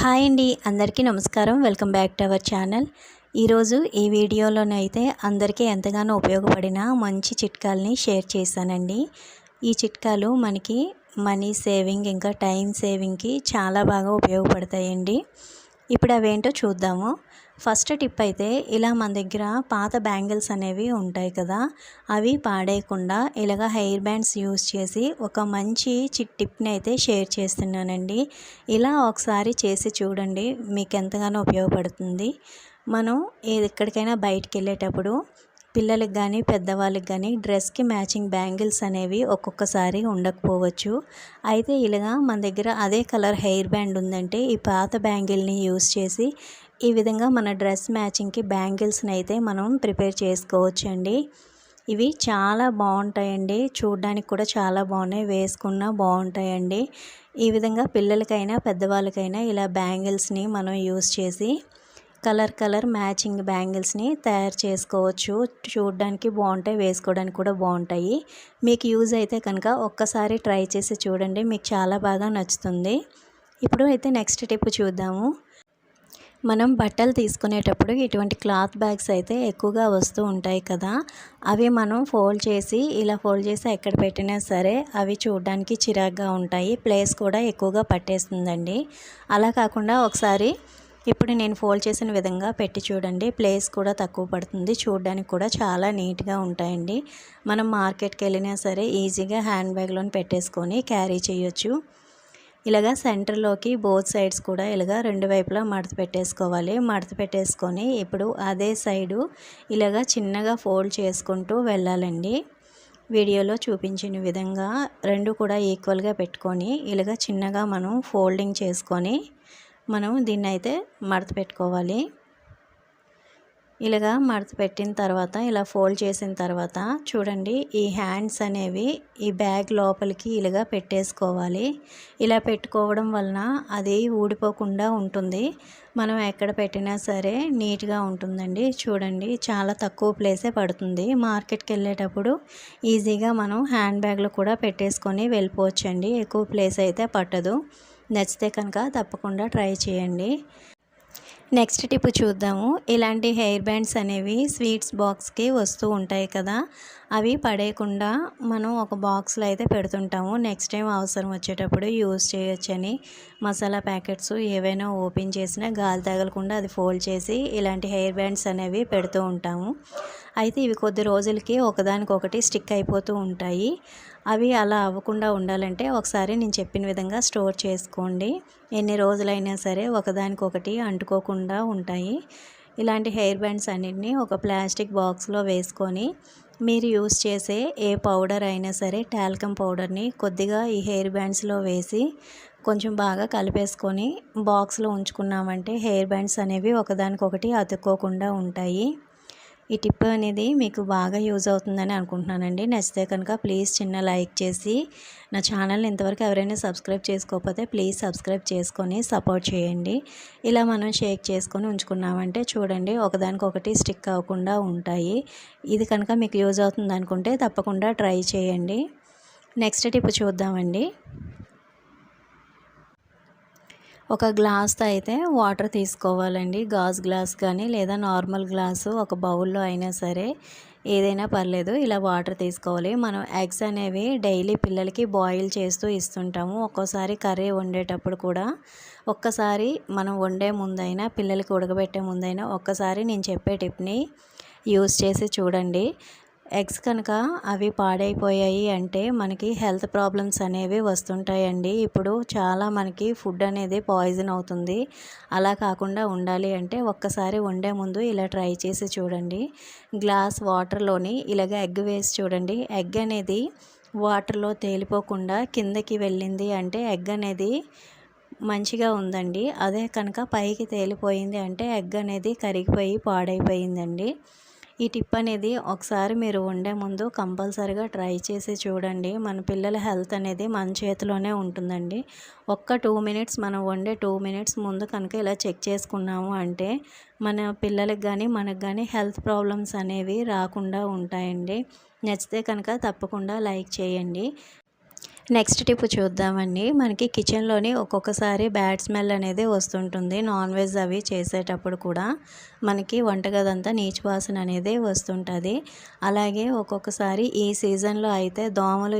Hi అండి అందరికీ నమస్కారం. Welcome back to our channel. ఈరోజు ఈ వీడియోలోనైతే అందరికీ ఎంతగానో ఉపయోగపడిన మంచి చిట్కాలని షేర్ చేశానండి. ఈ చిట్కాలు మనకి మనీ సేవింగ్ ఇంకా టైం సేవింగ్కి చాలా బాగా ఉపయోగపడతాయండి. ఇప్పుడు అవేంటో చూద్దాము. ఫస్ట్ టిప్ అయితే ఇలా మన దగ్గర పాత బ్యాంగిల్స్ అనేవి ఉంటాయి కదా అవి పాడేయకుండా ఇలాగ హెయిర్ బ్యాండ్స్ యూస్ చేసి ఒక మంచి చిట్ టిప్ని అయితే షేర్ చేస్తున్నానండి. ఇలా ఒకసారి చేసి చూడండి మీకు ఎంతగానో ఉపయోగపడుతుంది. మనం ఎక్కడికైనా బయటికి వెళ్ళేటప్పుడు పిల్లలకి కానీ పెద్దవాళ్ళకి కానీ డ్రెస్కి మ్యాచింగ్ బ్యాంగిల్స్ అనేవి ఒక్కొక్కసారి ఉండకపోవచ్చు. అయితే ఇలాగా మన దగ్గర అదే కలర్ హెయిర్ బ్యాండ్ ఉందంటే ఈ పాత బ్యాంగిల్ని యూస్ చేసి ఈ విధంగా మన డ్రెస్ మ్యాచింగ్కి బ్యాంగిల్స్ని అయితే మనం ప్రిపేర్ చేసుకోవచ్చు అండి ఇవి చాలా బాగుంటాయండి. చూడడానికి కూడా చాలా బాగున్నాయి. వేసుకున్నా బాగుంటాయండి. ఈ విధంగా పిల్లలకైనా పెద్దవాళ్ళకైనా ఇలా బ్యాంగిల్స్ని మనం యూస్ చేసి కలర్ కలర్ మ్యాచింగ్ బ్యాంగిల్స్ని తయారు చేసుకోవచ్చు. చూడడానికి బాగుంటాయి. వేసుకోవడానికి కూడా బాగుంటాయి. మీకు యూజ్ అయితే కనుక ఒక్కసారి ట్రై చేసి చూడండి. మీకు చాలా బాగా నచ్చుతుంది. ఇప్పుడు అయితే నెక్స్ట్ టిప్ చూద్దాము. మనం బట్టలు తీసుకునేటప్పుడు ఇటువంటి క్లాత్ బ్యాగ్స్ అయితే ఎక్కువగా వస్తూ ఉంటాయి కదా. అవి మనం ఫోల్డ్ చేసి ఇలా ఫోల్డ్ చేసి ఎక్కడ పెట్టినా సరే అవి చూడడానికి చిరాగ్గా ఉంటాయి. ప్లేస్ కూడా ఎక్కువగా పట్టేస్తుందండి. అలా కాకుండా ఒకసారి ఇప్పుడు నేను ఫోల్డ్ చేసిన విధంగా పెట్టి చూడండి. ప్లేస్ కూడా తక్కువ పడుతుంది. చూడడానికి కూడా చాలా నీట్గా ఉంటాయండి. మనం మార్కెట్కి వెళ్ళినా సరే ఈజీగా హ్యాండ్ బ్యాగ్లో పెట్టేసుకొని క్యారీ చేయొచ్చు. ఇలాగా సెంటర్లోకి బోత్ సైడ్స్ కూడా ఇలాగా రెండు వైపులా మడత పెట్టేసుకోవాలి. మడత పెట్టేసుకొని ఇప్పుడు అదే సైడు ఇలాగా చిన్నగా ఫోల్డ్ చేసుకుంటూ వెళ్ళాలండి. వీడియోలో చూపించిన విధంగా రెండు కూడా ఈక్వల్గా పెట్టుకొని ఇలాగా చిన్నగా మనం ఫోల్డింగ్ చేసుకొని మనం దీన్ని అయితే మడత పెట్టుకోవాలి. ఇలాగా మడత పెట్టిన తర్వాత ఇలా ఫోల్డ్ చేసిన తర్వాత చూడండి ఈ హ్యాండ్స్ అనేవి ఈ బ్యాగ్ లోపలికి ఇలాగా పెట్టేసుకోవాలి. ఇలా పెట్టుకోవడం వలన అది ఊడిపోకుండా ఉంటుంది. మనం ఎక్కడ పెట్టినా సరే నీట్గా ఉంటుందండి. చూడండి చాలా తక్కువ ప్లేసే పడుతుంది. మార్కెట్కి వెళ్ళేటప్పుడు ఈజీగా మనం హ్యాండ్ బ్యాగ్లో కూడా పెట్టేసుకొని వెళ్ళిపోవచ్చండి. ఎక్కువ ప్లేస్ అయితే పట్టదు. నచ్చితే కనుక తప్పకుండా ట్రై చేయండి. నెక్స్ట్ టిప్ చూద్దాము. ఇలాంటి హెయిర్ బ్యాండ్స్ అనేవి స్వీట్స్ బాక్స్కి వస్తూ ఉంటాయి కదా. అవి పడేయకుండా మనం ఒక బాక్స్లో అయితే పెడుతుంటాము. నెక్స్ట్ టైం అవసరం వచ్చేటప్పుడు యూస్ చేయొచ్చని మసాలా ప్యాకెట్స్ ఏవైనా ఓపెన్ చేసినా గాలి తగలకుండా అది ఫోల్డ్ చేసి ఇలాంటి హెయిర్ బ్యాండ్స్ అనేవి పెడుతూ ఉంటాము. అయితే ఇవి కొద్ది రోజులకి ఒకదానికొకటి స్టిక్ అయిపోతూ ఉంటాయి. అవి అలా అవ్వకుండా ఉండాలంటే ఒకసారి నేను చెప్పిన విధంగా స్టోర్ చేసుకోండి. ఎన్ని రోజులైనా సరే ఒకదానికొకటి అంటుకోకుండా ఉంటాయి. ఇలాంటి హెయిర్ బ్యాండ్స్ అన్నింటినీ ఒక ప్లాస్టిక్ బాక్స్లో వేసుకొని మీరు యూస్ చేసే ఏ పౌడర్ అయినా సరే టాల్కమ్ పౌడర్ని కొద్దిగా ఈ హెయిర్ బ్యాండ్స్లో వేసి కొంచెం బాగా కలిపేసుకొని బాక్స్లో ఉంచుకున్నామంటే హెయిర్ బ్యాండ్స్ అనేవి ఒకదానికొకటి అతుక్కోకుండా ఉంటాయి. ఈ టిప్ అనేది మీకు బాగా యూజ్ అవుతుందని అనుకుంటున్నానండి. నచ్చితే కనుక ప్లీజ్ చిన్న లైక్ చేసి నా ఛానల్ని ఇంతవరకు ఎవరైనా సబ్స్క్రైబ్ చేసుకోకపోతే ప్లీజ్ సబ్స్క్రైబ్ చేసుకొని సపోర్ట్ చేయండి. ఇలా మనం షేక్ చేసుకొని ఉంచుకున్నామంటే చూడండి ఒకదానికొకటి స్టిక్ అవ్వకుండా ఉంటాయి. ఇది కనుక మీకు యూజ్ అవుతుంది అనుకుంటే తప్పకుండా ట్రై చేయండి. నెక్స్ట్ టిప్ చూద్దామండి. ఒక గ్లాస్తో అయితే వాటర్ తీసుకోవాలండి. గాజ్ గ్లాస్ కానీ లేదా నార్మల్ గ్లాసు ఒక బౌల్లో అయినా సరే ఏదైనా పర్లేదు ఇలా వాటర్ తీసుకోవాలి. మనం ఎగ్స్ అనేవి డైలీ పిల్లలకి బాయిల్ చేస్తూ ఇస్తుంటాము. ఒక్కోసారి కర్రీ వండేటప్పుడు కూడా ఒక్కసారి మనం వండే ముందైనా పిల్లలకి ఉడకబెట్టే ముందైనా ఒక్కసారి నేను చెప్పే టిప్ని యూస్ చేసి చూడండి. ఎగ్స్ కనుక అవి పాడైపోయాయి అంటే మనకి హెల్త్ ప్రాబ్లమ్స్ అనేవి వస్తుంటాయండి. ఇప్పుడు చాలా మనకి ఫుడ్ అనేది పాయిజన్ అవుతుంది. అలా కాకుండా ఉండాలి అంటే ఒక్కసారి వండే ముందు ఇలా ట్రై చేసి చూడండి. గ్లాస్ వాటర్లోని ఇలాగ ఎగ్ వేసి చూడండి. ఎగ్ అనేది వాటర్లో తేలిపోకుండా కిందకి వెళ్ళింది అంటే ఎగ్ అనేది మంచిగా ఉందండి. అదే కనుక పైకి తేలిపోయింది అంటే ఎగ్ అనేది కరిగిపోయి పాడైపోయిందండి. ఈ టిప్ అనేది ఒకసారి మీరు వండే ముందు కంపల్సరిగా ట్రై చేసి చూడండి. మన పిల్లల హెల్త్ అనేది మన చేతిలోనే ఉంటుందండి. ఒక్క టూ మినిట్స్ మనం వండే టూ మినిట్స్ ముందు కనుక ఇలా చెక్ చేసుకున్నాము అంటే మన పిల్లలకి కానీ మనకు కానీ హెల్త్ ప్రాబ్లమ్స్ అనేవి రాకుండా ఉంటాయండి. నచ్చితే కనుక తప్పకుండా లైక్ చేయండి. నెక్స్ట్ టిప్ చూద్దామండి. మనకి కిచెన్లోని ఒక్కొక్కసారి బ్యాడ్ స్మెల్ అనేది వస్తుంటుంది. నాన్ వెజ్ అవి చేసేటప్పుడు కూడా మనకి వంటగదంతా నీచు వాసన అనేది వస్తుంటుంది. అలాగే ఒక్కొక్కసారి ఈ సీజన్లో అయితే దోమలు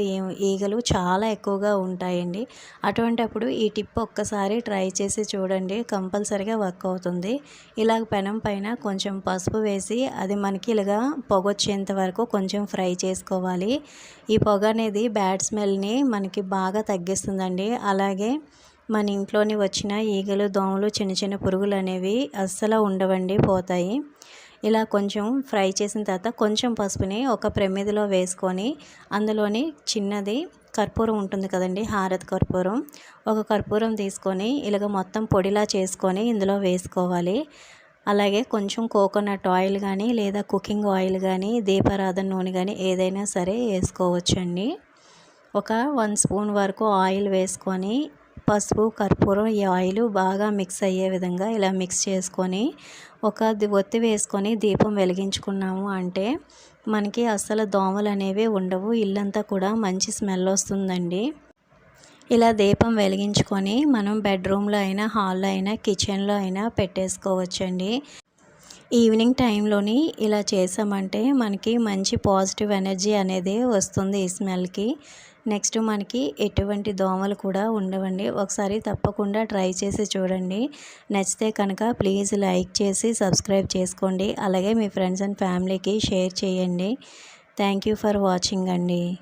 ఈగలు చాలా ఎక్కువగా ఉంటాయండి. అటువంటప్పుడు ఈ టిప్ ఒక్కసారి ట్రై చేసి చూడండి. కంపల్సరిగా వర్క్ అవుతుంది. ఇలాగ పెనం పైన కొంచెం పసుపు వేసి అది మనకి ఇలాగా పొగొచ్చేంత వరకు కొంచెం ఫ్రై చేసుకోవాలి. ఈ పొగ అనేది బ్యాడ్ స్మెల్ని మనకి బాగా తగ్గిస్తుందండి. అలాగే మన ఇంట్లోని వచ్చిన ఈగలు దోమలు చిన్న చిన్న పురుగులు అనేవి అస్సలు ఉండవండి పోతాయి. ఇలా కొంచెం ఫ్రై చేసిన తర్వాత కొంచెం పసుపుని ఒక ప్రమిదిలో వేసుకొని అందులోని చిన్నది కర్పూరం ఉంటుంది కదండి హారత్ కర్పూరం. ఒక కర్పూరం తీసుకొని ఇలాగ మొత్తం పొడిలా చేసుకొని ఇందులో వేసుకోవాలి. అలాగే కొంచెం కోకోనట్ ఆయిల్ కానీ లేదా కుకింగ్ ఆయిల్ కానీ దీపారాధన నూనె కానీ ఏదైనా సరే వేసుకోవచ్చండి. ఒక వన్ స్పూన్ వరకు ఆయిల్ వేసుకొని పసుపు కర్పూరం ఈ ఆయిల్ బాగా మిక్స్ అయ్యే విధంగా ఇలా మిక్స్ చేసుకొని ఒక ఒత్తి వేసుకొని దీపం వెలిగించుకున్నాము. అంటే మనకి అస్సలు దోమలు అనేవి ఉండవు. ఇల్లంతా కూడా మంచి స్మెల్ వస్తుందండి. ఇలా దీపం వెలిగించుకొని మనం బెడ్రూమ్లో అయినా హాల్లో అయినా కిచెన్లో అయినా పెట్టేసుకోవచ్చండి. ఈవినింగ్ టైంలోని ఇలా చేసామంటే మనకి మంచి పాజిటివ్ ఎనర్జీ అనేది వస్తుంది ఈ స్మెల్కి. నెక్స్ట్ మనకి ఎటువంటి దోమలు కూడా ఉండవండి. ఒకసారి తప్పకుండా ట్రై చేసి చూడండి. నచ్చితే కనుక ప్లీజ్ లైక్ చేసి సబ్స్క్రైబ్ చేసుకోండి. అలాగే మీ ఫ్రెండ్స్ అండ్ ఫ్యామిలీకి షేర్ చేయండి. థ్యాంక్ యూ ఫర్ వాచింగ్ అండి.